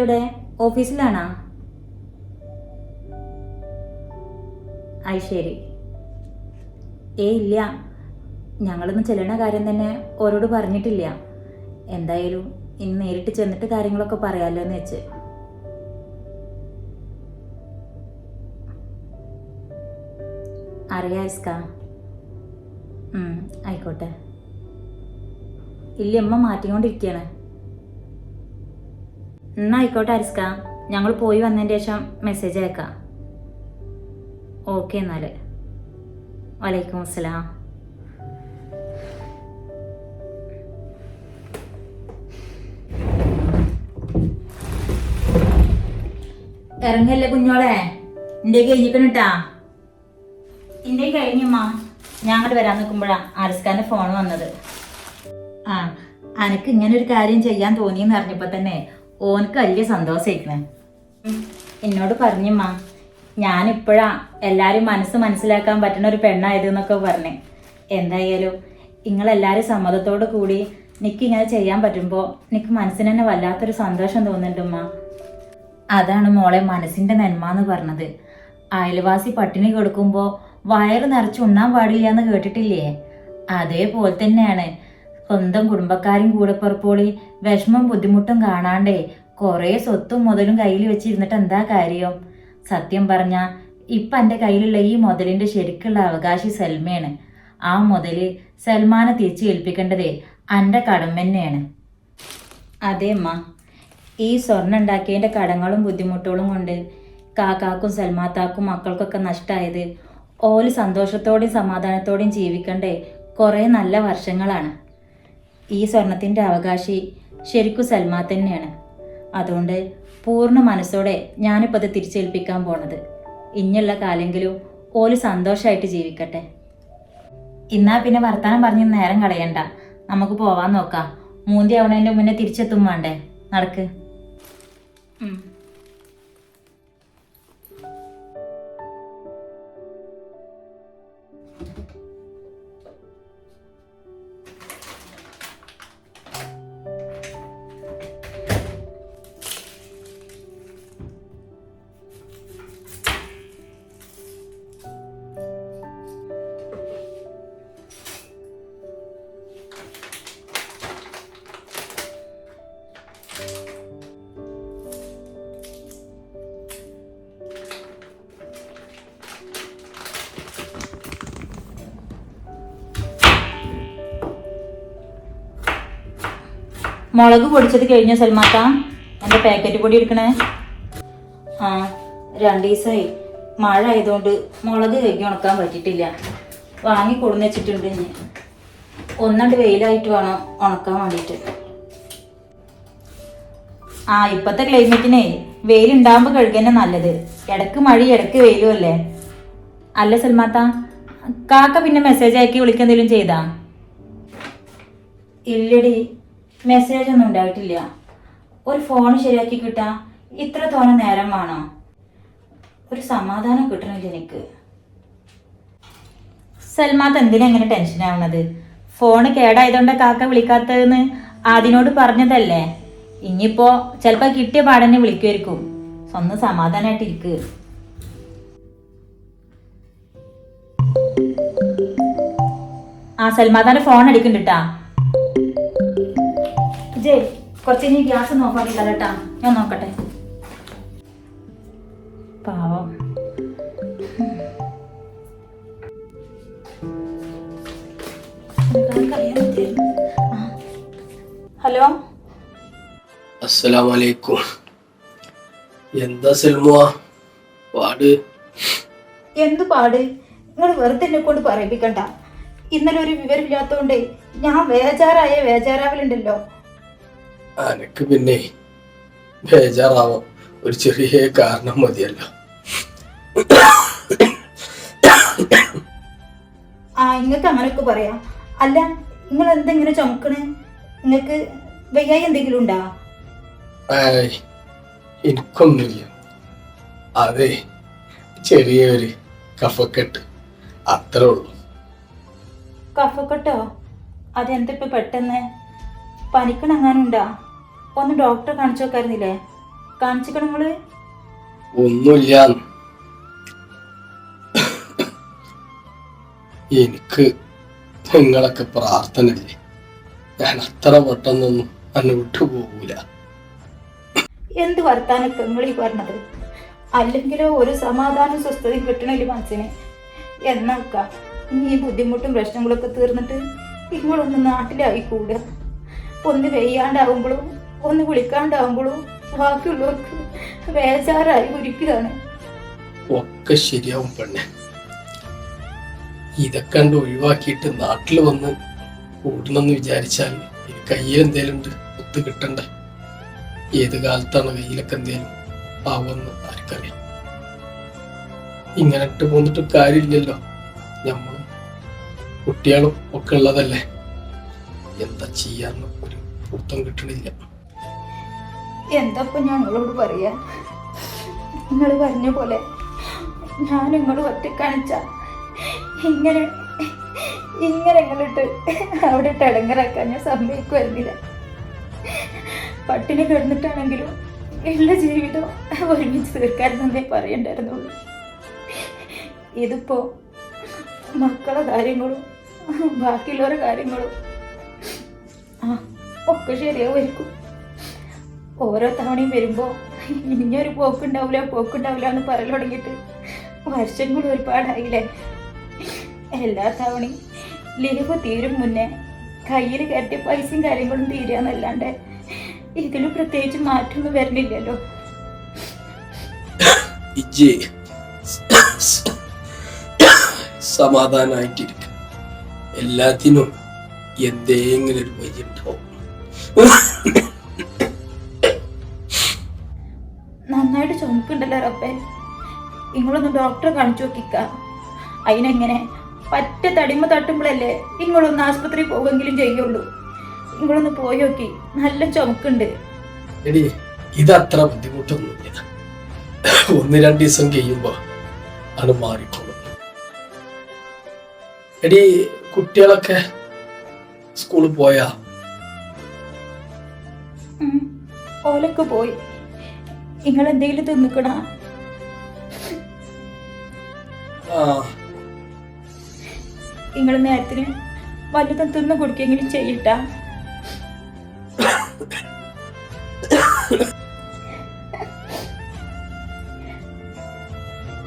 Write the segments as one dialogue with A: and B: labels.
A: ഇവിടെ ഓഫീസിലാണോ? അത് ശരി ഏ ഇല്ല. ഞങ്ങളൊന്നും ചെല്ലണ കാര്യം തന്നെ ഓരോട് പറഞ്ഞിട്ടില്ല. എന്തായാലും ഇനി നേരിട്ട് ചെന്നിട്ട് കാര്യങ്ങളൊക്കെ പറയാമല്ലോ എന്ന് വെച്ച് അറിയാസ്ക ആയിക്കോട്ടെ. ഇല്ല അമ്മ മാറ്റിക്കൊണ്ടിരിക്കുകയാണ് എന്നാ ആയിക്കോട്ടെ അരിസ്ക. ഞങ്ങൾ പോയി വന്നതിന് ശേഷം മെസ്സേജ് അയക്കാം. ഓക്കെ എന്നാൽ വലൈക്കും അസ്സലാം. ഇറങ്ങല്ലേ കുഞ്ഞോളെ? എന്റെ കഴിഞ്ഞിക്കണിട്ടാ എന്റെ ഞാൻ അങ്ങോട്ട് വരാൻ നിൽക്കുമ്പോഴാ അരിസ്കാന്റെ ഫോൺ വന്നത്. ആ അനക്ക് ഇങ്ങനെ ഒരു കാര്യം ചെയ്യാൻ തോന്നിയെന്ന് അറിഞ്ഞപ്പോ തന്നെ ഓനക്ക് വലിയ സന്തോഷമായിരിക്കണേ എന്നോട് പറഞ്ഞമ്മ ഞാനിപ്പോഴാ എല്ലാരും മനസ്സ് മനസ്സിലാക്കാൻ പറ്റുന്ന ഒരു പെണ്ണായത് എന്നൊക്കെ പറഞ്ഞേ. എന്തായാലും നിങ്ങളെല്ലാരും സമ്മതത്തോടു കൂടി നിക്ക് ഇങ്ങനെ ചെയ്യാൻ പറ്റുമ്പോൾ നിക്ക് മനസ്സിന് തന്നെ വല്ലാത്തൊരു സന്തോഷം തോന്നുന്നുണ്ട് ഉമ്മ. അതാണ് മോളെ മനസ്സിന്റെ നന്മ എന്ന് പറഞ്ഞത്. അയൽവാസി പട്ടിണി കൊടുക്കുമ്പോൾ വയറ് നിറച്ച് ഉണ്ണാൻ പാടില്ല എന്ന് കേട്ടിട്ടില്ലേ? അതേപോലെ തന്നെയാണ് സ്വന്തം കുടുംബക്കാരും കൂടെ പുറപ്പോളി വിഷമം ബുദ്ധിമുട്ടും കാണാണ്ടേ കുറേ സ്വത്തും മുതലും കയ്യിൽ വെച്ചിരുന്നിട്ട് എന്താ കാര്യം? സത്യം പറഞ്ഞ ഇപ്പം എന്റെ കയ്യിലുള്ള ഈ മുതലിന്റെ ശരിക്കുള്ള അവകാശി സൽമയാണ്. ആ മുതൽ സൽമാനെ തിരിച്ചു ഏൽപ്പിക്കേണ്ടതേ എന്റെ കടം തന്നെയാണ്. അതെ അമ്മ. ഈ സ്വർണം ഉണ്ടാക്കിയതിന്റെ കടങ്ങളും ബുദ്ധിമുട്ടുകളും കൊണ്ട് കാക്കാക്കും സൽമാത്താക്കും മക്കൾക്കൊക്കെ നഷ്ടമായത് ഓൽ സന്തോഷത്തോടെയും സമാധാനത്തോടെയും ജീവിക്കണ്ടേ കുറേ നല്ല വർഷങ്ങളാണ്. ഈ സ്വർണത്തിന്റെ അവകാശി ശരിക്കും സൽമാ തന്നെയാണ്. അതുകൊണ്ട് പൂർണ മനസ്സോടെ ഞാനിപ്പോൾ അത് തിരിച്ചേൽപ്പിക്കാൻ പോണത്. ഇനിയുള്ള കാലെങ്കിലും ഓൽ സന്തോഷമായിട്ട് ജീവിക്കട്ടെ. ഇന്നാ പിന്നെ വർത്തമാനം പറഞ്ഞ് നേരം കളയണ്ട. നമുക്ക് പോവാൻ നോക്കാം. മൂന്തി അവണേന്റെ മുന്നേ തിരിച്ചെത്തും വേണ്ടേ? നടക്ക്. മുളക് പൊടിച്ചത് കഴിഞ്ഞ സൽമാത്ത? എന്റെ പാക്കറ്റ് പൊടി എടുക്കണേ? ആ രണ്ട് ദിവസമായി മഴ ആയതുകൊണ്ട് മുളക് കഴുകി ഉണക്കാൻ പറ്റിയിട്ടില്ല. വാങ്ങി കൊടുന്ന് വെച്ചിട്ടുണ്ട് ഇനി. ഒന്നണ്ട് വെയിലായിട്ട് വേണം ഉണക്കാൻ വേണ്ടിയിട്ട്. ആ ഇപ്പത്തെ ക്ലൈമറ്റിനെ വെയിലുണ്ടാകുമ്പോൾ കഴുകന്നെ നല്ലത്. ഇടയ്ക്ക് മഴ ഇടയ്ക്ക് വെയിലും അല്ലേ? അല്ല സൽമാത്ത കാക്ക പിന്നെ മെസ്സേജ് അയക്കി വിളിക്കെന്തെങ്കിലും ചെയ്താ? ഇല്ലടി. മെസ്സേജ് ഒന്നും ഉണ്ടായിട്ടില്ല. ഒരു ഫോൺ ശരിയാക്കി കിട്ടാൻ ഇത്ര തോനെ നേരം വേണോ? ഒരു സമാധാനം കിട്ടണില്ല എനിക്ക്. സൽമാത്ത് എന്തിനാ എങ്ങനെ ടെൻഷൻ ആവുന്നത്? ഫോണ് കേടായതുകൊണ്ട് കാക്ക വിളിക്കാത്തതെന്ന് ആദിനോട് പറഞ്ഞതല്ലേ? ഇനിയിപ്പോ ചിലപ്പോ കിട്ടിയ പാടന്നെ വിളിക്കുമായിരിക്കും സ്വന്തം സമാധാനമായിട്ട് ആ സൽമാതാന്റെ ഫോൺ അടിക്കണ്ടിട്ടാ ജേ കുറച്ച് ഇനി ഗ്യാസ് നോക്കാൻ കേട്ടാ ഞാൻ നോക്കട്ടെ. പാവം. ഹലോ?
B: അസ്സലാമലൈക്കും. എന്താ സെൽമുവ പാട്.
A: എന്ത് പാട്? നിങ്ങൾ വെറുതെ എന്നെ കൊണ്ട് പറയിപ്പിക്കണ്ട. ഇന്നലെ ഒരു വിവരമില്ലാത്തോണ്ട് ഞാൻ വേജാറായ വേജാറാവലുണ്ടല്ലോ.
B: അനക്ക് പിന്നെ ബേജാറാവാം. ഒരു ചെറിയ കാരണം മതിയല്ലോ.
A: ആ നിങ്ങൾക്ക് അങ്ങനെയൊക്കെ പറയാം. അല്ല നിങ്ങൾ എന്തെങ്ങനെ ചുമക്കണ്? നിങ്ങൾക്ക് വയ്യായി എന്തെങ്കിലും ഉണ്ടാ?
B: എനിക്കൊന്നുമില്ല. അതെ ചെറിയൊരു കഫക്കെട്ട്. അത്രേ ഉള്ളൂ.
A: കഫക്കെട്ടോ? അതെന്തിപ്പോ പെട്ടെന്ന്? പനിക്കണങ്ങാനുണ്ടാ? ഒന്ന് ഡോക്ടറെ കാണിച്ചു വെക്കാരുന്നില്ലേ കാണിച്ചിക്കണം നിങ്ങൾ?
B: ഒന്നുമില്ല. എനിക്ക് നിങ്ങളൊക്കെ പ്രാർത്ഥനയില്ലേ? ഞാൻ അത്ര പെട്ടെന്നൊന്നും അന്നെ വിട്ടുപോകൂല
A: എന്ത് വർത്താനൊക്കെ നിങ്ങൾ ഈ പറഞ്ഞത്? അല്ലെങ്കിലോ ഒരു സമാധാനം സ്വസ്ഥതയും കിട്ടണില്ല മനസ്സിന് എന്നാക്ക ഈ ബുദ്ധിമുട്ടും പ്രശ്നങ്ങളൊക്കെ തീർന്നിട്ട് നിങ്ങളൊന്ന് നാട്ടിലായി കൂടുക ഒന്ന് വെയ്യാണ്ടാവുമ്പോഴും ഒന്ന് വിളിക്കാണ്ടാവുമ്പോഴും ബാക്കിയുള്ളവർക്ക് വേചാരായി കുരിക്കുകയാണ്
B: ഒക്കെ ശരിയാവും പെണ്ണെ. ഇതൊക്കെ കണ്ട് ഒഴിവാക്കിയിട്ട് നാട്ടിൽ വന്ന് കൂടണമെന്ന് വിചാരിച്ചാൽ കയ്യിൽ എന്തേലും ഉണ്ട് ഒത്ത് കിട്ടണ്ടേ. ഏത് കാലത്താണ് കയ്യിലൊക്കെ എന്തേലും ആവുമെന്ന് ആർക്കറിയാം. ഇങ്ങനെ ഇട്ട് പോന്നിട്ട് കാര്യമില്ലല്ലോ. നമ്മളും കുട്ടികളും ഒക്കെ ഉള്ളതല്ലേ? എന്താ ചെയ്യാന്ന് ഒരു പൂത്തം കിട്ടണില്ല.
A: എന്തപ്പം ഞങ്ങളോട് പറയാ? നിങ്ങൾ പറഞ്ഞ പോലെ ഞാൻ നിങ്ങൾ ഒറ്റ കാണിച്ച ഇങ്ങനെ ഇങ്ങനെ ഇങ്ങോട്ട് അവിടെ ടടങ്ങറാക്കാൻ ഞാൻ സമ്മതിക്കുമായിരുന്നില്ല പട്ടിണി കിടന്നിട്ടാണെങ്കിലും എല്ലാ ജീവിതവും ഒരുമിച്ച് തീർക്കാമെന്നേ പറയണ്ടായിരുന്നുള്ളൂ. ഇതിപ്പോ മക്കളെ കാര്യങ്ങളും ബാക്കിയുള്ളവരുടെ കാര്യങ്ങളും ആ ഒക്കെ ശരിയാവുമായിരിക്കും. ഓരോ തവണയും വരുമ്പോൾ ഇനിയൊരു പോക്കുണ്ടാവില്ല പോക്കുണ്ടാവില്ല എന്ന് പറയൽ തുടങ്ങിയിട്ട് വർഷങ്ങൾ ഒരുപാടായില്ലേ? എല്ലാ തവണയും ലീവ് തീരും മുന്നേ കയ്യിൽ കയറ്റിയ പൈസയും കാര്യങ്ങളും തീരാന്നല്ലാണ്ട് ഇതിൽ പ്രത്യേകിച്ച് മാറ്റമൊന്നും വരുന്നില്ലല്ലോ
B: സമാധാനായിട്ടിരിക്കും. എല്ലാത്തിനും എന്തെങ്കിലും ഒരു വഴി
A: നന്നായിട്ട് ചുമക്കുണ്ടല്ലോ റബ്ബേ. നിങ്ങളൊന്ന് ഡോക്ടറെ കാണിച്ചു നോക്കിക്ക. അതിനെങ്ങനെ പറ്റ തടിമ തട്ടുമ്പോഴല്ലേ നിങ്ങളൊന്ന് ആശുപത്രി പോവെങ്കിലും ചെയ്യുള്ളൂ. നിങ്ങളൊന്ന് പോയി നോക്കി. നല്ല ചുമക്കുണ്ട്.
B: എടി ഇതത്ര ബുദ്ധിമുട്ടൊന്നുമില്ല. ഒന്ന് രണ്ട് ദിവസം കഴിയുമ്പോ അത് മാറിക്കോളും. എടി കുട്ടികളൊക്കെ സ്കൂളിൽ പോയാ.
A: ഓലൊക്കെ പോയി. നിങ്ങൾ എന്തെങ്കിലും തിന്നിക്കണ നിങ്ങൾ നേരത്തിന് വല്ലതും തിന്നു കൊടുക്കെങ്കിലും ചെയ്യട്ട.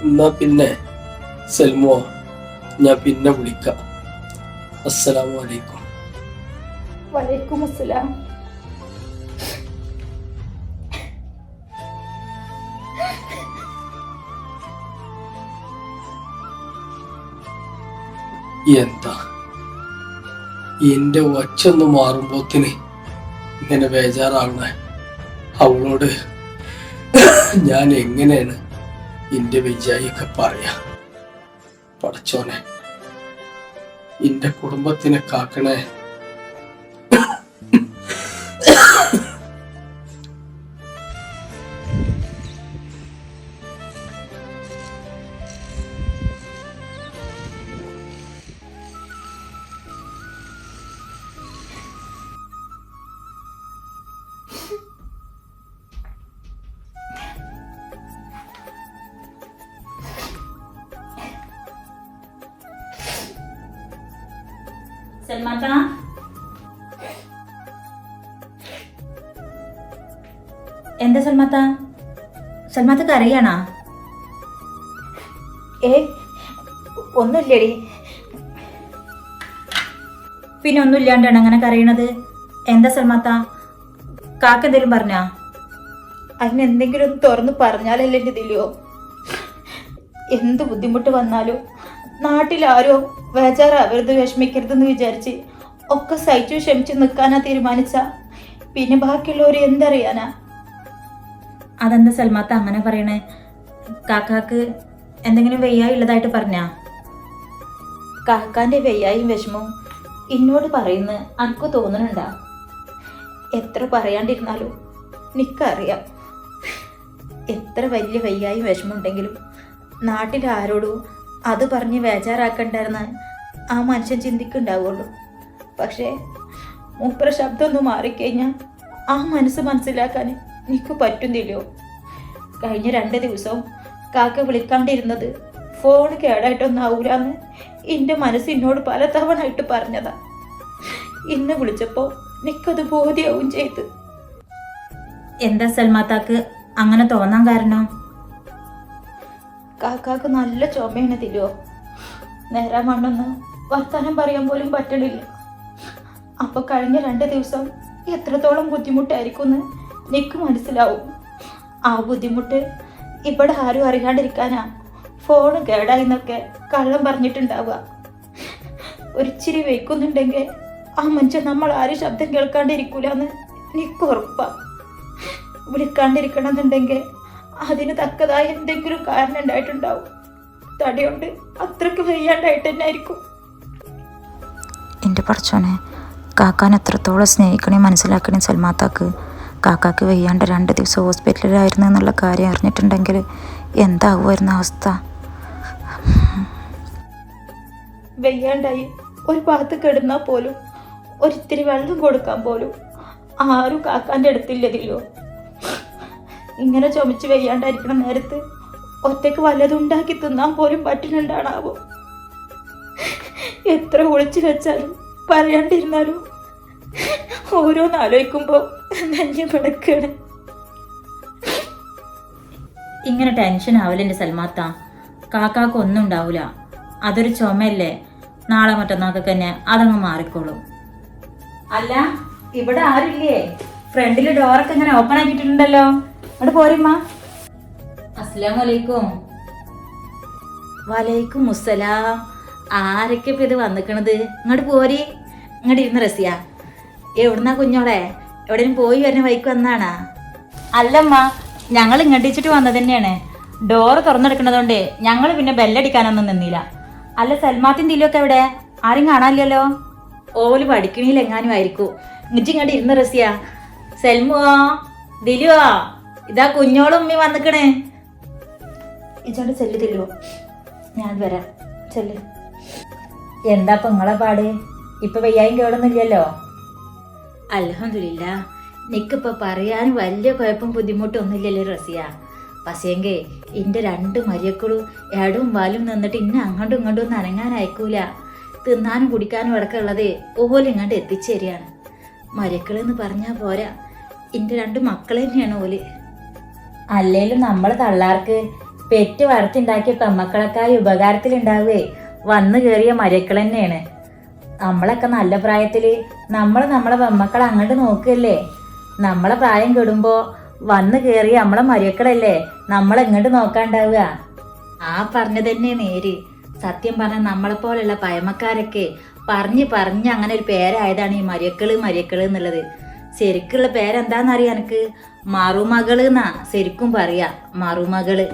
B: എന്നാ പിന്നെ സെൽമോ ഞാൻ പിന്നെ വിളിക്കാം. അസ്സലാമു അലൈക്കും.
A: വലൈക്കും അസ്സലാം
B: എന്താ? എന്റെ ഒച്ചൊന്ന് മാറുമ്പോത്തിന് ഇങ്ങനെ ബേജാറാകുന്ന. അവളോട് ഞാൻ എങ്ങനെയാണ് എന്റെ വിജയൊക്കെ പറയാ? പടച്ചോനെ എന്റെ കുടുംബത്തിനെ കാക്കണേ
A: സൽമാത്ത എന്താ സൽമാത്ത? സൽമാത്ത കരയാണാ? ഏ ഒന്നുമില്ലടി. പിന്നെ ഒന്നുമില്ലാണ്ടാണ് അങ്ങനെ കരയണത്. എന്താ സൽമാത്ത? കാക്ക എന്തേലും പറഞ്ഞാ? അതിന് എന്തെങ്കിലും ഒന്ന് തുറന്ന് പറഞ്ഞാലല്ലേ ഇതില്ലയോ എന്ത് ബുദ്ധിമുട്ട് വന്നാലും നാട്ടിലാരോ ബേജാറാവരുത് വിഷമിക്കരുതെന്ന് വിചാരിച്ച് ഒക്കെ സഹിച്ചു ക്ഷമിച്ച് നിൽക്കാനാ തീരുമാനിച്ച. പിന്നെ ബാക്കിയുള്ളവർ എന്തറിയാനാ? അതെന്താ സൽമാത്ത അങ്ങനെ പറയണേ? കാക്കാക്ക് എന്തെങ്കിലും വെയ്യായി ഉള്ളതായിട്ട് പറഞ്ഞാ? കാക്കാന്റെ വെയ്യായും വിഷമവും എന്നോട് പറയുന്ന അനക്ക് തോന്നുന്നുണ്ടാ എത്ര പറയാണ്ടിരുന്നാലും നിക്കറിയാം. എത്ര വലിയ വയ്യായും വിഷമമുണ്ടെങ്കിലും നാട്ടിൽ ആരോടും അത് പറഞ്ഞ് ബേജാറാക്കണ്ടായിരുന്ന ആ മനുഷ്യൻ ചിന്തിക്കുണ്ടാവുള്ളൂ പക്ഷേ മൂപ്പര ശബ്ദം ഒന്ന് മാറിക്കഴിഞ്ഞാൽ ആ മനസ്സ് മനസ്സിലാക്കാൻ എനിക്ക് പറ്റുന്നില്ലയോ? കഴിഞ്ഞ രണ്ട് ദിവസവും കാക്ക വിളിക്കാണ്ടിരുന്നത് ഫോൺ കേടായിട്ടൊന്നാവൂലെന്ന് എന്റെ മനസ്സ് എന്നോട് പലതവണ ആയിട്ട് പറഞ്ഞതാ. ഇന്ന് വിളിച്ചപ്പോൾ എനിക്കത് ബോധ്യവും ചെയ്ത്. എന്താ സൽമാത്താക്ക്? അങ്ങനെ തോന്നാൻ കാരണം? കാക്കാക്ക് നല്ല ചുമയാണ് തിരുവോ. നേരാ മണ്ണൊന്ന് വർത്താനം പറയാൻ പോലും പറ്റണില്ല. അപ്പൊ കഴിഞ്ഞ രണ്ട് ദിവസം എത്രത്തോളം ബുദ്ധിമുട്ടായിരിക്കും എന്ന് എനിക്ക് മനസ്സിലാവും. ആ ബുദ്ധിമുട്ട് ഇവിടെ ആരും അറിയാണ്ടിരിക്കാനാ ഫോണ് കേടായി എന്നൊക്കെ കള്ളം പറഞ്ഞിട്ടുണ്ടാവുക. ഒരിച്ചിരി വയ്ക്കുന്നുണ്ടെങ്കിൽ ആ മനുഷ്യൻ നമ്മൾ ആരും ശബ്ദം കേൾക്കാണ്ടിരിക്കൂലെന്ന് നിക്ക് ഉറപ്പാ. വിളിക്കാണ്ടിരിക്കണം വിളിക്കാണ്ടിരിക്കണമെന്നുണ്ടെങ്കിൽ അതിന് തക്കതായ എന്തെങ്കിലും കാരണം ഉണ്ടായിട്ടുണ്ടാവും. തടിയുണ്ട്. അത്രയ്ക്ക് വയ്യാണ്ടായിട്ട് തന്നെ ആയിരിക്കും
C: എന്റെ പഠിച്ചോനെ കാക്കാൻ എത്രത്തോളം സ്നേഹിക്കണേ മനസ്സിലാക്കണേ സൽമാത്താക്ക്. കാക്കാക്ക് വയ്യാണ്ട് രണ്ട് ദിവസം ഹോസ്പിറ്റലിലായിരുന്നു എന്നുള്ള കാര്യം അറിഞ്ഞിട്ടുണ്ടെങ്കിൽ എന്താവുമായിരുന്ന അവസ്ഥ?
A: വയ്യാണ്ടായി. ഒരു ഭാഗത്ത് കിടന്നാൽ പോലും ഒരിത്തിരി വെള്ളം കൊടുക്കാൻ പോലും ആരും കാക്കാന്റെ അടുത്തില്ലതില്ലോ ഇങ്ങനെ ചുമച്ച് വെയ്യാണ്ടായിരിക്കണം നേരത്ത് ഒറ്റയ്ക്ക് വല്ലതും ഉണ്ടാക്കി തിന്നാൻ പോലും പറ്റുന്നുണ്ടാണാവോ എത്ര ഒളിച്ചു വെച്ചാലും പറയാണ്ടിരുന്നാലും ഓരോന്ന് ആലോചിക്കുമ്പോ നെഞ്ഞു പിടക്കാണ് ഇങ്ങനെ ടെൻഷൻ ആവില്ല സൽമാത്ത. കാക്കാക്ക് ഒന്നും ഉണ്ടാവില്ല അതൊരു ചുമയല്ലേ? നാളെ മറ്റന്നാൾക്ക് തന്നെ അതങ്ങ് മാറിക്കോളും. അല്ല ഇവിടെ ആരില്ലേ ഫ്രണ്ടിൽ ഡോറൊക്കെ ഇങ്ങനെ ഓപ്പൺ ആക്കിയിട്ടുണ്ടല്ലോ. അവിടെ പോരിമ്മ അസ്സലാം വലൈക്കും വലൈക്കും മുസ്സലാം. ആരൊക്കെ ഇപ്പൊ ഇത് വന്നിക്കണത്? ഇങ്ങോട്ട് പോരി. ഇങ്ങോട്ട് ഇരുന്ന് റസിയ. എവിടുന്നാ കുഞ്ഞോടെ എവിടെയും പോയി വരുന്ന വൈക്ക് വന്നാണാ? അല്ലമ്മ ഞങ്ങൾ ഇങ്ങോട്ടിച്ചിട്ട് വന്നത് തന്നെയാണ്. ഡോറ് തുറന്നെടുക്കണതുകൊണ്ട് ഞങ്ങൾ പിന്നെ ബെല്ലടിക്കാനൊന്നും നിന്നില്ല. അല്ല സൽമാത്തിൻ തീലൊക്കെ എവിടെ? ആരും കാണാനില്ലല്ലോ? ഓൽ പഠിക്കണില്ല എങ്ങാനും ആയിരിക്കും. ഇങ്ങോട്ട് ഇങ്ങോട്ട് ഇരുന്ന് റസിയ. സെൽമുവോ ദിലുവോ ഇതാ കുഞ്ഞോളും ഉമ്മി വന്നിക്കണേ. ഇച്ചോണ്ട് ചെല്ലു തെല്ലുവോ ഞാൻ വരാം. ചെല്ലു. എന്താ ഇപ്പൊ നിങ്ങളെ പാട്? ഇപ്പൊ വയ്യായും കേടൊന്നുമില്ലല്ലോ? അലഹമില്ല നിക്കിപ്പോ പറയാൻ വലിയ കുഴപ്പം ബുദ്ധിമുട്ടൊന്നുമില്ലല്ലോ റസിയ. പക്ഷേങ്കേ ഇന്റെ രണ്ട് മരിയക്കളും എടവും വാലും നിന്നിട്ട് ഇന്നെ അങ്ങോട്ടും ഇങ്ങോട്ടും ഒന്നും അനങ്ങാൻ അയക്കൂല. തിന്നാനും കുടിക്കാനും ഇടക്കുള്ളത് ഓലും ഇങ്ങോട്ട് എത്തിച്ചേരിയാണ് മരക്കളെന്ന് പറഞ്ഞാൽ പറഞ്ഞാ പോരാ. ഇന്റെ രണ്ട് മക്കളെ തന്നെയാണ് ഓൽ. അല്ലേലും നമ്മൾ തള്ളാർക്ക് പെറ്റ് വളർത്തിണ്ടാക്കിയ പെമ്മക്കളക്കായി ഉപകാരത്തിലുണ്ടാവുകയെ വന്നു കയറിയ മരക്കൾ തന്നെയാണ് നമ്മളൊക്കെ നല്ല പ്രായത്തിൽ നമ്മൾ നമ്മളെ പെമ്മക്കളെ അങ്ങോട്ട് നോക്കല്ലേ നമ്മളെ പ്രായം കെടുമ്പോ വന്നു കയറി നമ്മളെ മരക്കളല്ലേ? നമ്മളെങ്ങോട്ട് നോക്കാണ്ടാവുക. ആ പറഞ്ഞു തന്നെ നേര്. സത്യം പറഞ്ഞ നമ്മളെ പോലെയുള്ള പഴമക്കാരൊക്കെ പറഞ്ഞ് പറഞ്ഞ് അങ്ങനെ ഒരു പേരായതാണ് ഈ മരക്കൾ മരക്കൾ എന്നുള്ളത്. ശരിക്കുള്ള പേരെന്താന്നറിയാ എനിക്ക്? മറുമകൾ എന്നാ ശരിക്കും പറയാ മറുമകൾ.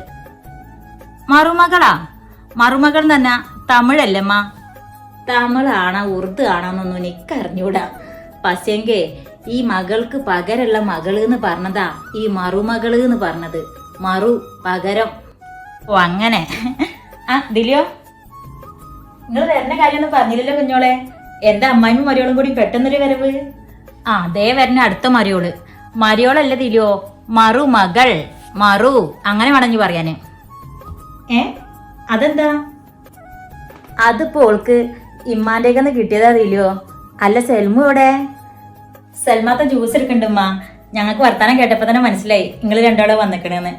A: മറുമകളാ? മറുമകൾ തന്നെ തമിഴല്ലമ്മ. തമിഴാണോ ഉറുദു ആണോന്നൊന്നും എനിക്ക് അറിഞ്ഞൂടാ പക്ഷേങ്കേ ഈ മകൾക്ക് പകരമുള്ള മകൾ എന്ന് പറഞ്ഞതാ ഈ മറുമകൾ എന്ന് പറഞ്ഞത്. മറു പകരം. ഓ അങ്ങനെ. ആ ദിലിയോ? നിങ്ങൾ വരുന്ന കാര്യമൊന്നും പറഞ്ഞില്ലല്ലോ കുഞ്ഞോളെ. എന്താ അമ്മായിമ്മ മരിയോളും കൂടി പെട്ടെന്നൊരു വരവ്? ആ ദേ വരുന്ന അടുത്ത മരിയോൾ. മരിയോളല്ല തിരിയോ മറു മകൾ. മറു. അങ്ങനെ വേണമെങ്കിൽ പറയാന്. ഏ? അതെന്താ? അതിപ്പോ ഓൾക്ക് ഇമ്മാന്റെന്ന് കിട്ടിയതാ തിരിയോ അല്ല സെൽമു എവിടെ? സെൽമാത്ത ജ്യൂസ് എടുക്കണ്ടുമ്മ ഞങ്ങൾക്ക് വർത്താനം കേട്ടപ്പോ തന്നെ മനസ്സിലായി. നിങ്ങൾ രണ്ടാളോ വന്നിക്കണേന്ന്.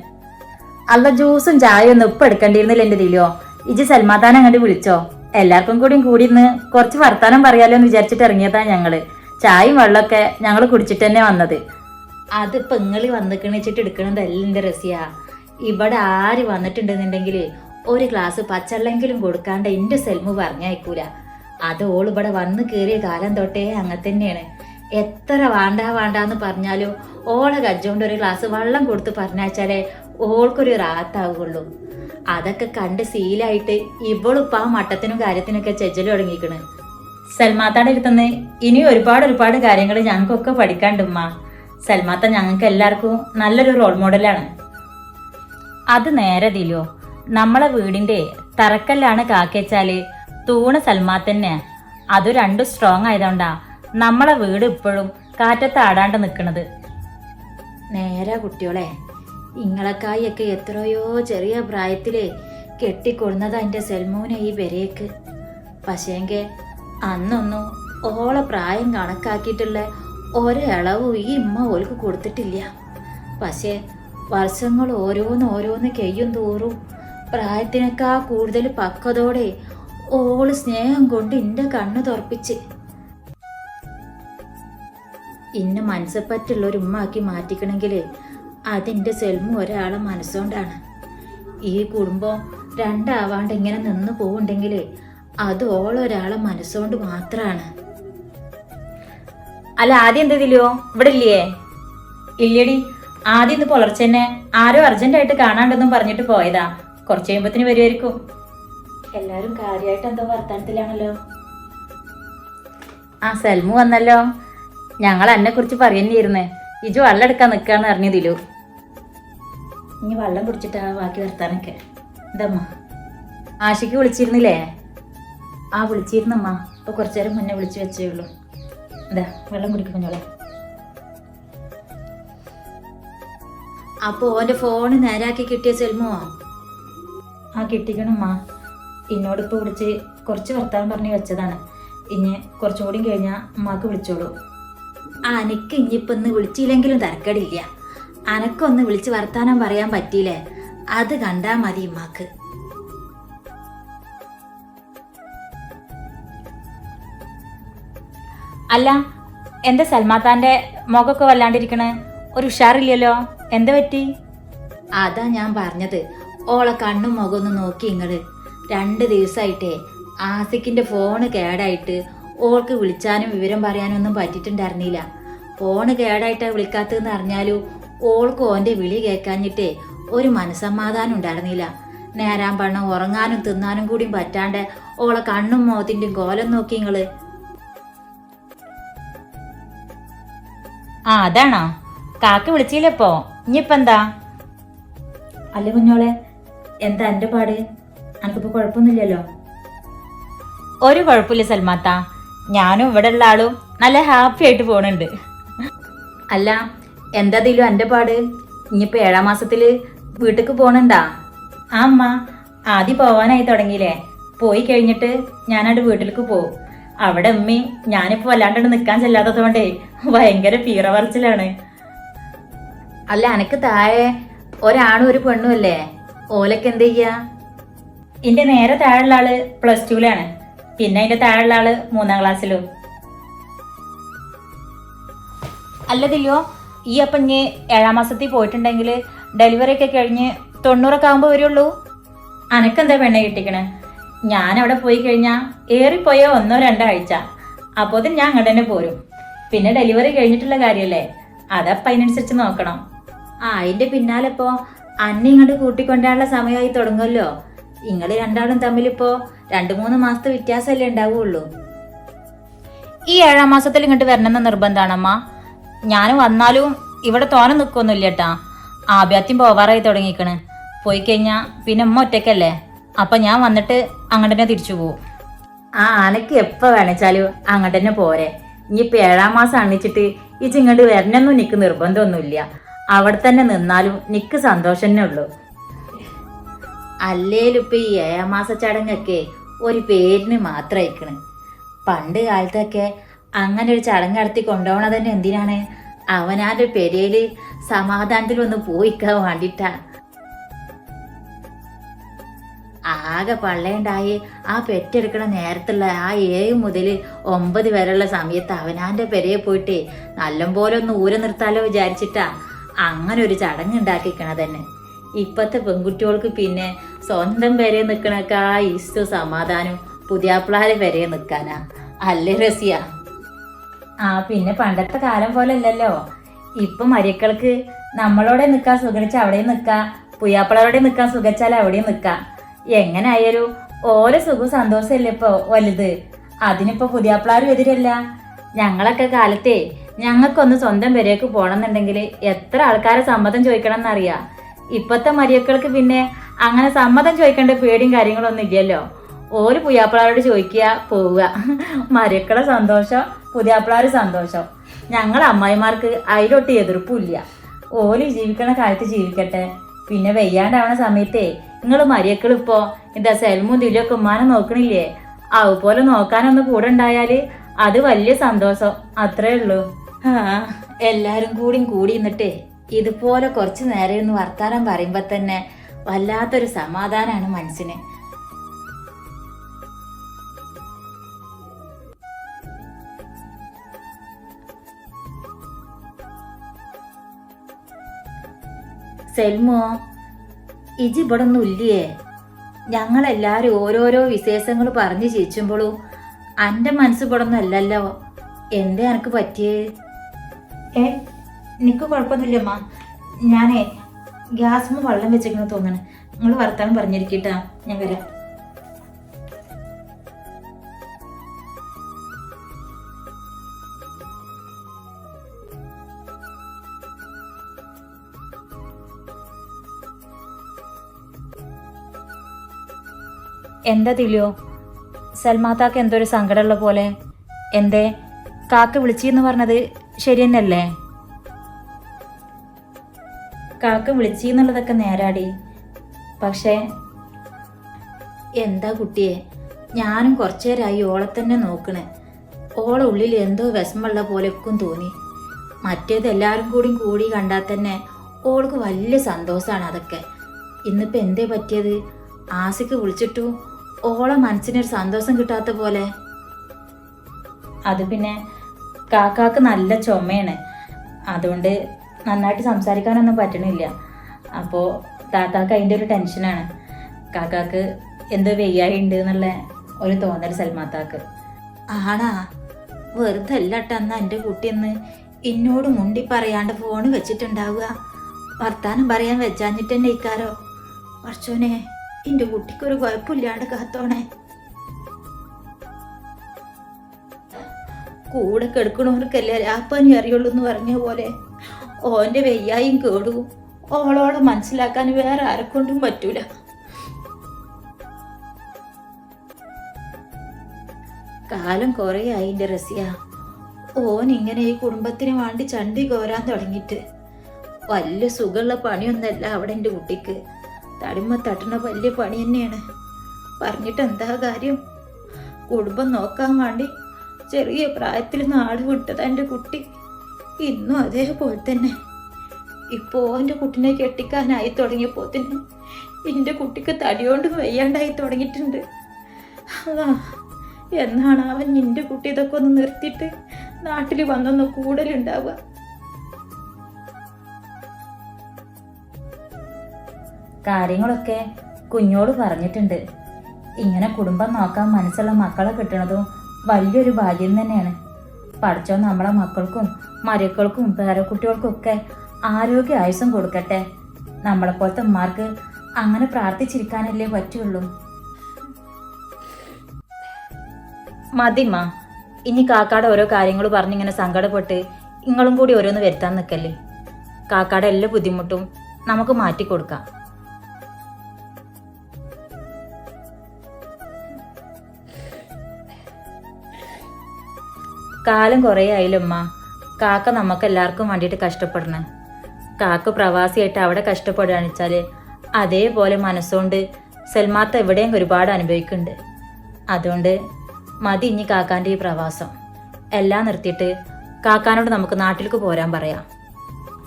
A: അല്ല ജ്യൂസും ചായയും ഒന്നും ഇപ്പൊ എടുക്കേണ്ടിയിരുന്നില്ല എന്റെ ദിലിയോ. ഇജ് സൽമാത്താനെ അങ്ങോട്ട് വിളിച്ചോ. എല്ലാവർക്കും കൂടിയും കൂടി ഇന്ന് കുറച്ച് വർത്താനം പറയാലോ എന്ന് വിചാരിച്ചിട്ട് ഇറങ്ങിയതാ ഞങ്ങൾ. ചായയും വെള്ളമൊക്കെ ഞങ്ങൾ കുടിച്ചിട്ട് തന്നെ വന്നത്. അത് ഇങ്ങൾ വന്നിക്കണിച്ചിട്ട് എടുക്കണതല്ല എന്റെ രസിയ ഇവിടെ ആര് വന്നിട്ടുണ്ടെന്നുണ്ടെങ്കിൽ ഒരു ഗ്ലാസ് പച്ചവെള്ളെങ്കിലും കൊടുക്കാണ്ട് എന്റെ സെൽമു പറഞ്ഞയക്കൂല. അത് ഓൾ ഇവിടെ വന്ന് കയറിയ കാലം തൊട്ടേ അങ്ങനെ തന്നെയാണ്. എത്ര വേണ്ട വേണ്ടാന്ന് പറഞ്ഞാലും ഓളെ കജ്ജോണ്ട് ഒരു ഗ്ലാസ് വെള്ളം കൊടുത്ത് പറഞ്ഞാച്ചാലേ ഓൾക്കൊരു റാത്താവുള്ളൂ അതൊക്കെ കണ്ട് സീലായിട്ട് ഇവളിപ്പോ ആ മട്ടത്തിനും കാര്യത്തിനൊക്കെ ചെജ്ജൽ തുടങ്ങിക്കണ്. സൽമാത്താടെ അടുത്തുനിന്ന് ഇനി ഒരുപാട് ഒരുപാട് കാര്യങ്ങൾ ഞങ്ങൾക്കൊക്കെ പഠിക്കാണ്ടുമ്മ സൽമാത്ത ഞങ്ങൾക്ക് എല്ലാവർക്കും നല്ലൊരു റോൾ മോഡലാണ് അത് നേരെ ദിലോ നമ്മളെ വീടിന്റെ തറക്കല്ലാണ് കാക്കച്ചാൽ തൂണ് സൽമാത്തന്നെ അത് രണ്ടും സ്ട്രോങ് ആയതുകൊണ്ടാ നമ്മളെ വീട് ഇപ്പോഴും കാറ്റത്ത് ആടാണ്ട് നിൽക്കുന്നത് നേരെ കുട്ടിയോളെ ഇങ്ങളക്കായൊക്കെ എത്രയോ ചെറിയ പ്രായത്തിലേ കെട്ടിക്കൊടുന്നതാ എന്റെ സെൽമോനെ ഈ പെരേക്ക്. പക്ഷേങ്കെ അന്നൊന്നും ഓളെ പ്രായം കണക്കാക്കിയിട്ടുള്ള ഒരളവും ഈ ഉമ്മ ഓൾക്ക് കൊടുത്തിട്ടില്ല. പക്ഷേ വർഷങ്ങൾ ഓരോന്ന് ഓരോന്ന് കെയ്യും തോറും പ്രായത്തിനേക്കാ കൂടുതൽ പക്വതോടെ ഓൾ സ്നേഹം കൊണ്ട് എന്റെ കണ്ണ് തുറപ്പിച്ച് ഇന്ന് മനസ്സപ്പറ്റുള്ള ഒരു ഉമ്മാക്കി മാറ്റിക്കണമെങ്കിൽ അതിന്റെ സെൽമു ഒരാളെ മനസ്സുകൊണ്ടാണ്. ഈ കുടുംബം രണ്ടാവാണ്ട് ഇങ്ങനെ നിന്ന് പോവുണ്ടെങ്കിൽ അത് ഓളൊരാളെ മനസ്സുകൊണ്ട് മാത്രമാണ് അല്ല ആദ്യം എന്തതില്ലോ ഇവിടെ ഇല്ലേ ഇല്ലടി. ആദ്യം ഇന്ന് പുലർച്ചെ തന്നെ ആരോ അർജന്റായിട്ട് കാണാണ്ടെന്നും പറഞ്ഞിട്ട് പോയതാ. കുറച്ച് കഴിയുമ്പത്തിന് വരുമായിരിക്കും എല്ലാരും കാര്യമായിട്ട് എന്തോ വർത്താനത്തിലാണല്ലോ. ആ സൽമു വന്നല്ലോ. ഞങ്ങൾ എന്നെ കുറിച്ച് പറയുന്നിരുന്നേ ഇജു വെള്ളം എടുക്കാൻ നിൽക്കാന്ന് അറിഞ്ഞതിലു ഇനി വെള്ളം കുടിച്ചിട്ടാ ബാക്കി വർത്താനൊക്കെ. എന്താ ആശയ്ക്ക് വിളിച്ചിരുന്നില്ലേ? ആ വിളിച്ചിരുന്നമ്മ. ഇപ്പൊ കുറച്ചു നേരം മുന്നേ വിളിച്ചു വെച്ചേ ഉള്ളൂ. എന്താ വെള്ളം കുടിക്കും കുഞ്ഞോളെ. അപ്പൊ ഓന്റെ ഫോണ് നേരാക്കി കിട്ടിയ സെൽമോ ആ കിട്ടിക്കണമ്മ. എന്നോടിപ്പോ വിളിച്ച് കുറച്ച് വർത്താനം പറഞ്ഞ് വെച്ചതാണ്. ഇനി കുറച്ചും കൂടി അമ്മയ്ക്ക് വിളിച്ചോളൂ. അനക്ക് ഇനിയിപ്പൊ ഒന്ന് വിളിച്ചില്ലെങ്കിലും തരക്കടില്ല. അനക്കൊന്ന് വിളിച്ച് വർത്താനം പറയാൻ പറ്റിയില്ലേ? അത് കണ്ടാ മതി ഉമ്മാക്ക്. അല്ല എന്താ സൽമാത്താന്റെ മുഖമൊക്കെ വല്ലാണ്ടിരിക്കണേ? ഒരു ഉഷാറില്ലല്ലോ? എന്താ പറ്റി? അതാ ഞാൻ പറഞ്ഞത്. ഓളെ കണ്ണും മുഖമൊന്നും നോക്കി ഇങ്ങൾ രണ്ട് ദിവസമായിട്ടേ ആസിക്കിന്റെ ഫോണ് കേടായിട്ട് ഓൾക്ക് വിളിച്ചാനും വിവരം പറയാനും ഒന്നും പറ്റിയിട്ടുണ്ടായിരുന്നില്ല. ഫോണ് കേടായിട്ടാ വിളിക്കാത്തതെന്ന് അറിഞ്ഞാലും ഓൾക്ക് ഓന്റെ വിളി കേൾക്കാഞ്ഞിട്ടേ ഒരു മനസമാധാനം ഉണ്ടായിരുന്നില്ല. നേരാൻ പണം ഉറങ്ങാനും തിന്നാനും കൂടിയും പറ്റാണ്ട് ഓളെ കണ്ണും മോത്തിന്റെയും കോലം നോക്കി ഇങ്ങൾ. ആ അതാണോ? കാക്ക വിളിച്ചില്ലപ്പോ. ഇനിയിപ്പോ എന്താ അല്ല കുഞ്ഞോളെ എന്താ എന്റെ പാട്? എനിക്കിപ്പോ കുഴപ്പമൊന്നുമില്ലല്ലോ? ഒരു കുഴപ്പമില്ല സൽമാത്ത. ഞാനും ഇവിടെ ഉള്ള ആളും നല്ല ഹാപ്പി ആയിട്ട് പോണുണ്ട്. അല്ല എന്താ എന്താതിലും എന്റെ പാട്? ഇനിയിപ്പോ ഏഴാം മാസത്തിൽ വീട്ടിക്ക് പോണണ്ടാ? ആ അമ്മ. ആദ്യം പോവാനായി തുടങ്ങിയില്ലേ? പോയി കഴിഞ്ഞിട്ട് ഞാനവിടെ വീട്ടിലേക്ക് പോവും. അവിടെ ഉമ്മയും ഞാനിപ്പോ വല്ലാണ്ട് നിൽക്കാൻ ചെല്ലാത്തതുകൊണ്ടേ ഭയങ്കര പീറവറച്ചിലാണ്. അല്ല എനക്ക് താഴെ ഒരാണും ഒരു പെണ്ണും അല്ലേ? ഓലൊക്കെ എന്ത് ചെയ്യാ? എന്റെ നേരെ താഴെയുള്ള ആൾ പ്ലസ് ടുവിലാണ് പിന്നെ അതിന്റെ താഴെയുള്ള ആൾ മൂന്നാം ക്ലാസ്സിലും അല്ലതില്ലോ ഈ അപ്പം ഇനി ഏഴാം മാസത്തിൽ പോയിട്ടുണ്ടെങ്കിൽ ഡെലിവറി ഒക്കെ കഴിഞ്ഞ് തൊണ്ണൂറൊക്കെ ആകുമ്പോൾ വരുള്ളൂ? അനക്കെന്താ പെണ്ണെ കിട്ടിക്കണേ? ഞാൻ അവിടെ പോയി കഴിഞ്ഞാൽ ഏറിപ്പോയോ ഒന്നോ രണ്ടോ ആഴ്ച. അപ്പോൾ ഞാൻ അങ്ങോട്ട് തന്നെ പോരും. പിന്നെ ഡെലിവറി കഴിഞ്ഞിട്ടുള്ള കാര്യമല്ലേ അതപ്പം അതിനനുസരിച്ച് നോക്കണം. ആ അതിന്റെ പിന്നാലെ ഇപ്പോ അന്നെ ഇങ്ങോട്ട് കൂട്ടിക്കൊണ്ടാനുള്ള സമയമായി തുടങ്ങുമല്ലോ നിങ്ങൾ രണ്ടാളും തമ്മിലിപ്പോൾ രണ്ട് മൂന്ന് മാസത്തെ വ്യത്യാസമല്ലേ ഉണ്ടാവുള്ളൂ. ഈ ഏഴാം മാസത്തിൽ ഇങ്ങോട്ട് വരണമെന്ന് നിർബന്ധമാണമ്മ. ഞാൻ വന്നാലും ഇവിടെ തോന നിൽക്കൊന്നുമില്ല കേട്ടാ ആഭ്യാത്യം പോവാറായി തുടങ്ങിക്കണ്. പോയി കഴിഞ്ഞാൽ പിന്നെ അമ്മ ഒറ്റയ്ക്കല്ലേ? അപ്പൊ ഞാൻ വന്നിട്ട് അങ്ങോട്ട് തിരിച്ചു പോകും ആ അനക്ക് എപ്പോ വേണച്ചാലും അങ്ങോട്ട് തന്നെ പോരെ. ഇനിയിപ്പോ ഏഴാം മാസം അണിച്ചിട്ട് ഈ ചിങ്ങോട്ട് വരണൊന്നും നിക്ക് നിർബന്ധമൊന്നുമില്ല. അവിടെ തന്നെ നിന്നാലും നിക്ക് സന്തോഷം തന്നെ ഉള്ളൂ. അല്ലേലും ഈ ഏഴാം മാസ ചടങ്ങൊക്കെ ഒരു പേരിന് മാത്രം അയക്കണ്. പണ്ട് കാലത്തൊക്കെ അങ്ങനെ ഒരു ചടങ്ങ് നടത്തി കൊണ്ടുപോകണത് തന്നെ എന്തിനാണ്? അവനാന്റെ പെരയിൽ സമാധാനത്തിൽ ഒന്ന് പോയിക്കാൻ വേണ്ടിട്ടാ. ആകെ പള്ളയുണ്ടായി ആ പെറ്റെടുക്കണ നേരത്തുള്ള ആ ഏഴ് മുതൽ ഒമ്പത് വരെയുള്ള സമയത്ത് അവനാന്റെ പെരയെ പോയിട്ട് നല്ലപോലെ ഒന്ന് ഊര നിർത്താലോ വിചാരിച്ചിട്ടാ അങ്ങനെ ഒരു ചടങ്ങ് ഉണ്ടാക്കിക്കണ തന്നെ ഇപ്പത്തെ പെൺകുട്ടികൾക്ക് പിന്നെ സ്വന്തം പെരയെ നിൽക്കണക്കാ ഇഷ്ടം സമാധാനം പുതിയാപ്പിളാരെ പെരയെ നിൽക്കാനാ അല്ലേ രസിയ ആ പിന്നെ പണ്ടത്തെ കാലം പോലെ അല്ലല്ലോ ഇപ്പൊ മരിയക്കൾക്ക് നമ്മളോടെ നിൽക്കാൻ സുഖിച്ച അവിടെയും നിൽക്കാം പുയ്യാപ്പിളോടെ നിൽക്കാൻ സുഖിച്ചാൽ അവിടെയും നിൽക്കാം എങ്ങനെ ആയാലും ഓരോ സുഖവും സന്തോഷമല്ലേ ഇപ്പൊ വലുത്? അതിനിപ്പോ പുതിയാപ്പിളാരും എതിരല്ല. ഞങ്ങളൊക്കെ കാലത്തെ ഞങ്ങൾക്കൊന്ന് സ്വന്തം പെരേക്ക് പോണമെന്നുണ്ടെങ്കിൽ എത്ര ആൾക്കാരെ സമ്മതം ചോദിക്കണം എന്നറിയാം ഇപ്പത്തെ മരിയക്കൾക്ക് പിന്നെ അങ്ങനെ സമ്മതം ചോദിക്കേണ്ട പേടിയും കാര്യങ്ങളൊന്നും ഇല്ലല്ലോ. ഓര് പുയ്യാപ്പിളാരോട് ചോദിക്കുക പോവുക. മരിയക്കളെ സന്തോഷം പുതിയാപ്പിളാര് സന്തോഷം. ഞങ്ങൾ അമ്മായിമാർക്ക് അതിലൊട്ട് എതിർപ്പില്ല ഓര് ജീവിക്കണ കാലത്ത് ജീവിക്കട്ടെ. പിന്നെ വെയ്യാണ്ടാവണ സമയത്തേ നിങ്ങൾ മരിയക്കൾ ഇപ്പോ എന്താ സെൽമും ദിലൊക്കെ ഉമ്മാനെ നോക്കണില്ലേ? അതുപോലെ നോക്കാനൊന്ന് കൂടെ ഉണ്ടായാൽ അത് വലിയ സന്തോഷം. അത്രേ ഉള്ളൂ. ആ എല്ലാരും കൂടി കൂടി നിന്നിട്ടേ ഇതുപോലെ കുറച്ചു നേരം ഒന്ന് വർത്താനം പറയുമ്പോ തന്നെ വല്ലാത്തൊരു സമാധാനാണ് മനസ്സിന്. സെൽമോ ഇജി ഇവിടെ ഒന്നും ഇല്ലേ ഞങ്ങളെല്ലാരും ഓരോരോ വിശേഷങ്ങൾ പറഞ്ഞു ചിരിച്ചുമ്പോഴും എന്റെ മനസ്സ് ഇവിടെ ഒന്നും അല്ലല്ലോ എനക്ക് പറ്റിയേ? ഏ നിക്ക് കുഴപ്പമൊന്നുമില്ലമ്മ. ഞാനേ ഗ്യാസ് വെള്ളം വെച്ചേക്കണെന്ന് തോന്നണേ നിങ്ങൾ വർത്താനം പറഞ്ഞിരിക്കട്ടാ. ഞാൻ വരാം. എന്താ തിലിയോ സൽമാതാക്ക് എന്തോ ഒരു സങ്കടമുള്ള പോലെ. എന്തേ? കാക്ക വിളിച്ചെന്ന് പറഞ്ഞത് ശരി തന്നെയല്ലേ കാക്ക വിളിച്ചെന്നുള്ളതൊക്കെ നേരാടി. പക്ഷേ എന്താ കുട്ടിയെ? ഞാനും കുറച്ചു നേരമായി ഓളെ തന്നെ നോക്കണേ. ഓളെ ഉള്ളിൽ എന്തോ വിഷമമുള്ള പോലെയൊക്കെ തോന്നി. മറ്റേത് എല്ലാവരും കൂടി കൂടി കണ്ടാൽ തന്നെ ഓൾക്ക് വലിയ സന്തോഷമാണ് അതൊക്കെ. ഇന്നിപ്പോൾ എന്തേ പറ്റിയത്? ആസിക്ക് വിളിച്ചിട്ടു. ഓളെ മനസ്സിനൊരു സന്തോഷം കിട്ടാത്ത പോലെ. അത് പിന്നെ കാക്കാക്ക് നല്ല ചുമയാണ്. അതുകൊണ്ട് നന്നായിട്ട് സംസാരിക്കാനൊന്നും പറ്റണില്ല. അപ്പോൾ താത്താക്ക് അതിന്റെ ഒരു ടെൻഷനാണ്. കാക്കാക്ക് എന്തോ വെയ്യായി ഉണ്ട് എന്നുള്ള ഒരു തോന്നൽ സൽമാത്താക്ക് ആണാ വെറുതെ അല്ലട്ട അന്ന് എന്റെ കുട്ടിയെന്ന് എന്നോട് മുണ്ടി പറയാണ്ട് ഫോണ് വെച്ചിട്ടുണ്ടാവുക. വർത്താനം പറയാൻ വെച്ചാഞ്ഞിട്ട് തന്നെ ഇക്കാരോ. വർച്ചോനെ എന്റെ കുട്ടിക്കൊരു കുഴപ്പമില്ലാണ്ട് കാത്തോണേ. കൂടെ കെടുക്കണവർക്കല്ലേ രാപ്പാനി അറിയുള്ളൂ എന്ന് പറഞ്ഞ പോലെ. ഓന്റെ വെയ്യായും കേടു ഓളോളം മനസ്സിലാക്കാൻ വേറെ ആരെക്കൊണ്ടും പറ്റൂല. കാലം കുറേ ആയിന്റെ റസിയ. ഓൻ ഇങ്ങനെ ഈ കുടുംബത്തിന് വേണ്ടി ചണ്ടി കോരാൻ തുടങ്ങിയിട്ട്. വല്ല സുഖമുള്ള പണിയൊന്നല്ല അവിടെ എന്റെ കുട്ടിക്ക്. തടിമ തട്ടണ വലിയ പണി തന്നെയാണ്. പറഞ്ഞിട്ട് എന്താ കാര്യം? കുടുംബം നോക്കാൻ വേണ്ടി ചെറിയ പ്രായത്തിൽ നാട് വിട്ടത് എന്റെ കുട്ടി. ഇന്നും അതേപോലെ തന്നെ. ഇപ്പോൾ എന്റെ കുട്ടിനെ കെട്ടിക്കാനായി തുടങ്ങിയപ്പോൾ തന്നെ എന്റെ കുട്ടിക്ക് തടിയോണ്ട് വയ്യാണ്ടായി തുടങ്ങിയിട്ടുണ്ട്. ആ എന്നാണ് അവൻ നിന്റെ കുട്ടി ഇതൊക്കെ ഒന്ന് നിർത്തിയിട്ട് നാട്ടിൽ വന്നൊന്ന് കൂടുതലുണ്ടാവുക കാര്യങ്ങളൊക്കെ കുഞ്ഞോട് പറഞ്ഞിട്ടുണ്ട്. ഇങ്ങനെ കുടുംബം നോക്കാൻ മനസ്സുള്ള മക്കളെ കിട്ടണതും വലിയൊരു ഭാഗ്യം തന്നെയാണ്. പഠിച്ചോ നമ്മളെ മക്കൾക്കും മരക്കൾക്കും പേരക്കുട്ടികൾക്കും ഒക്കെ ആരോഗ്യ ആയുസം കൊടുക്കട്ടെ. നമ്മളെപ്പോലത്തെ ഉമ്മാർക്ക് അങ്ങനെ പ്രാർത്ഥിച്ചിരിക്കാനല്ലേ പറ്റുള്ളൂ. മതിമ്മ ഇനി കാക്കാടെ ഓരോ കാര്യങ്ങൾ പറഞ്ഞിങ്ങനെ സങ്കടപ്പെട്ട് നിങ്ങളും കൂടി ഓരോന്ന് വരുത്താൻ നിൽക്കല്ലേ കാക്കാടെ എല്ലാ ബുദ്ധിമുട്ടും നമുക്ക് മാറ്റി കൊടുക്കാം കാലം കുറേ ആയില്ലമ്മ കാക്ക നമുക്ക് എല്ലാവർക്കും വേണ്ടിയിട്ട് കഷ്ടപ്പെടണേ. കാക്ക പ്രവാസിയായിട്ട് അവിടെ കഷ്ടപ്പെടുകയാണെന്ന് വെച്ചാൽ അതേപോലെ മനസ്സുകൊണ്ട് സൽമാത്ത എവിടെയും ഒരുപാട് അനുഭവിക്കുന്നുണ്ട്. അതുകൊണ്ട് മതി ഇനി കാക്കാന്റെ ഈ പ്രവാസം. എല്ലാം നിർത്തിയിട്ട് കാക്കാനോട് നമുക്ക് നാട്ടിലേക്ക് പോരാൻ പറയാം.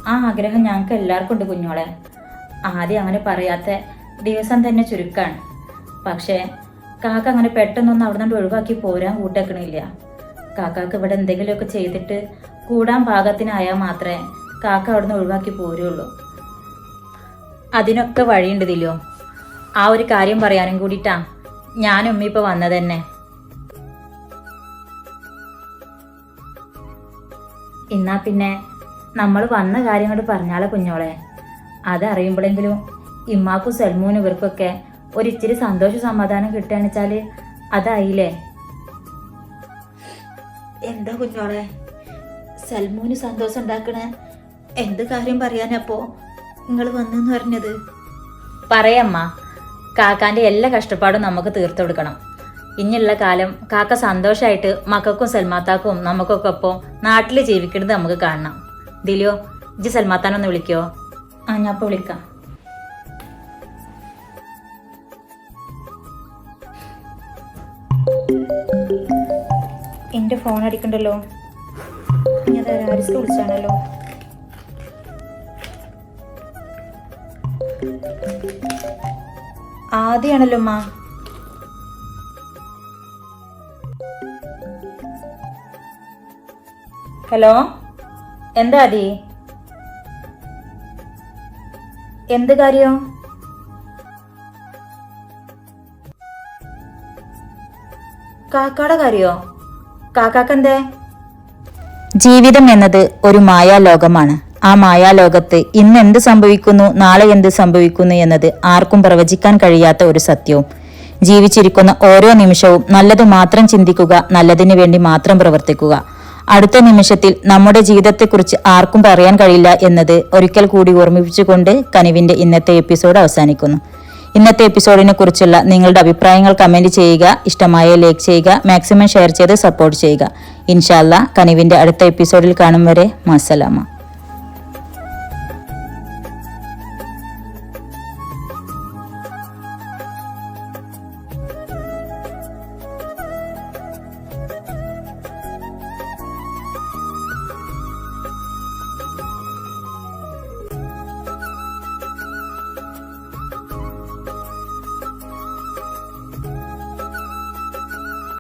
A: ആ ആഗ്രഹം ഞങ്ങൾക്ക് എല്ലാവർക്കും ഉണ്ട് കുഞ്ഞോളെ ആദ്യം അങ്ങനെ പറയാത്ത ദിവസം തന്നെ ചുരുക്കാണ്. പക്ഷേ കാക്ക അങ്ങനെ പെട്ടെന്നൊന്നും അവിടെ നിന്ന് ഒഴിവാക്കി പോരാൻ കൂട്ടേക്കണില്ല. കാക്കാക്ക് ഇവിടെ എന്തെങ്കിലുമൊക്കെ ചെയ്തിട്ട് കൂടാൻ പാകത്തിനായാൽ മാത്രമേ കാക്ക അവിടെ നിന്ന് ഒഴിവാക്കി പോരുള്ളൂ. അതിനൊക്കെ വഴിയുണ്ട് ദിലോ. ആ ഒരു കാര്യം പറയാനും കൂടിയിട്ടാ ഞാനും ഉമ്മ ഇപ്പൊ വന്നത് തന്നെ. എന്നാ പിന്നെ നമ്മൾ വന്ന കാര്യങ്ങൾ പറഞ്ഞാലോ കുഞ്ഞോളെ. അതറിയുമ്പോഴെങ്കിലും ഇമ്മാക്കും സൽമൂനും ഇവർക്കൊക്കെ ഒരിച്ചിരി സന്തോഷ സമാധാനം കിട്ടുകയാണെന്ന് വെച്ചാൽ അതായില്ലേ? എന്താ കുഞ്ഞോളെ? സൽമോന് സന്തോഷം ഉണ്ടാക്കണേ? എന്ത് കാര്യം പറയാനപ്പോ നിങ്ങൾ വന്നെന്ന് പറഞ്ഞത്. പറയമ്മ കാക്കാന്റെ എല്ലാ കഷ്ടപ്പാടും നമുക്ക് തീർത്തു കൊടുക്കണം. ഇനിയുള്ള കാലം കാക്ക സന്തോഷമായിട്ട് മക്കൾക്കും സൽമാത്താക്കും നമുക്കൊക്കെ ഒപ്പം നാട്ടിൽ ജീവിക്കുന്നത് നമുക്ക് കാണണം. ദിലിയോ
D: ഇജ്ജ് സൽമാത്താനൊന്ന് വിളിക്കോ? ആ ഞാൻ വിളിക്കാം. എന്റെ ഫോൺ അടിക്കണ്ടല്ലോ? ഞാൻ ആരിസ് വിളിച്ചാണല്ലോ? ആദ്യമാണല്ലോ മാ ഹലോ? എന്താ അതി എന്ത് കാര്യം? കാക്കാടെ കാര്യോ? കാക്കാക്കെന്തേ?
A: ജീവിതം എന്നത് ഒരു മായാലോകമാണ്. ആ മായാലോകത്ത് ഇന്ന് എന്ത് സംഭവിക്കുന്നു നാളെ എന്ത് സംഭവിക്കുന്നു എന്നത് ആർക്കും പ്രവചിക്കാൻ കഴിയാത്ത ഒരു സത്യവും. ജീവിച്ചിരിക്കുന്ന ഓരോ നിമിഷവും നല്ലത് മാത്രം ചിന്തിക്കുക നല്ലതിനു വേണ്ടി മാത്രം പ്രവർത്തിക്കുക. അടുത്ത നിമിഷത്തിൽ നമ്മുടെ ജീവിതത്തെക്കുറിച്ച് ആർക്കും പറയാൻ കഴിയില്ല എന്നത് ഒരിക്കൽ കൂടി ഓർമ്മിപ്പിച്ചുകൊണ്ട് കനിവിന്റെ ഇന്നത്തെ എപ്പിസോഡ് അവസാനിക്കുന്നു. ഇന്നത്തെ എപ്പിസോഡിനെ കുറിച്ചുള്ള നിങ്ങളുടെ അഭിപ്രായങ്ങൾ കമന്റ് ചെയ്യുക. ഇഷ്ടമായ ലൈക്ക് ചെയ്യുക. മാക്സിമം ഷെയർ ചെയ്ത് സപ്പോർട്ട് ചെയ്യുക. ഇൻഷാല്ല കനിവിന്റെ അടുത്ത എപ്പിസോഡിൽ കാണും വരെ. മസലാമ.